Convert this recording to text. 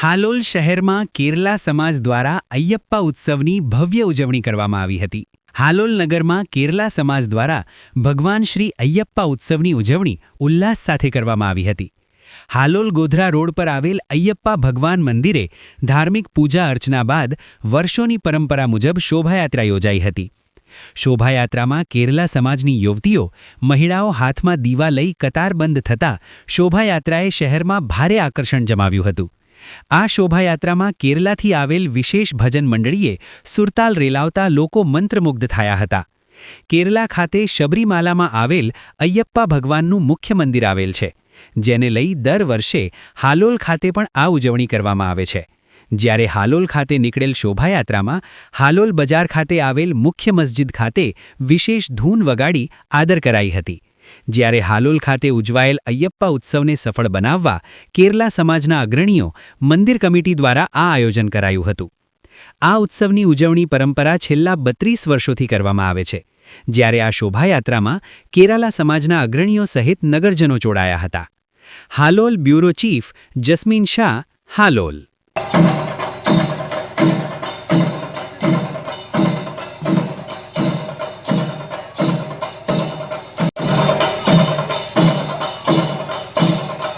હાલોલ શહેરમાં કેરલા સમાજ દ્વારા અયપ્પા ઉત્સવની ભવ્ય ઉજવણી કરવામાં આવી હતી. હાલોલ નગરમાં કેરલા સમાજ દ્વારા ભગવાન શ્રી અયપ્પા ઉત્સવની ઉજવણી ઉલ્લાસ સાથે કરવામાં આવી હતી. હાલોલ ગોધરા રોડ પર આવેલ અયપ્પા ભગવાન મંદિરે ધાર્મિક પૂજા અર્ચના બાદ વર્ષોની પરંપરા મુજબ શોભાયાત્રા યોજાઈ હતી. શોભાયાત્રામાં કેરલા સમાજની યુવતીઓ, મહિલાઓ હાથમાં દીવા લઈ કતારબંધ થતાં શોભાયાત્રાએ શહેરમાં ભારે આકર્ષણ જમાવ્યું હતું. આ શોભાયાત્રામાં કેરલાથી આવેલ વિશેષ ભજન મંડળીએ સુરતાલ રેલાવતા લોકો મંત્રમુગ્ધ થયા હતા. કેરલા ખાતે શબરીમાલામાં આવેલ અયપ્પા ભગવાનનું મુખ્ય મંદિર આવેલ છે, જેને લઈ દર વર્ષે હાલોલ ખાતે પણ આ ઉજવણી કરવામાં આવે છે. જ્યારે હાલોલ ખાતે નીકળેલ શોભાયાત્રામાં હાલોલ બજાર ખાતે આવેલ મુખ્ય મસ્જિદ ખાતે વિશેષ ધૂન વગાડી આદર કરાઈ હતી. જ્યારે હાલોલ ખાતે ઉજવાયેલ અયપ્પા ઉત્સવને સફળ બનાવવા કેરલા સમાજના અગ્રણીઓ મંદિર કમિટી દ્વારા આ આયોજન કરાયું હતું. આ ઉત્સવની ઉજવણી પરંપરા છેલ્લા બત્રીસ વર્ષોથી કરવામાં આવે છે, જ્યારે આ શોભાયાત્રામાં કેરાલા સમાજના અગ્રણીઓ સહિત નગરજનો જોડાયા હતા. Halol bureau chief Jasmin Shah, Halol.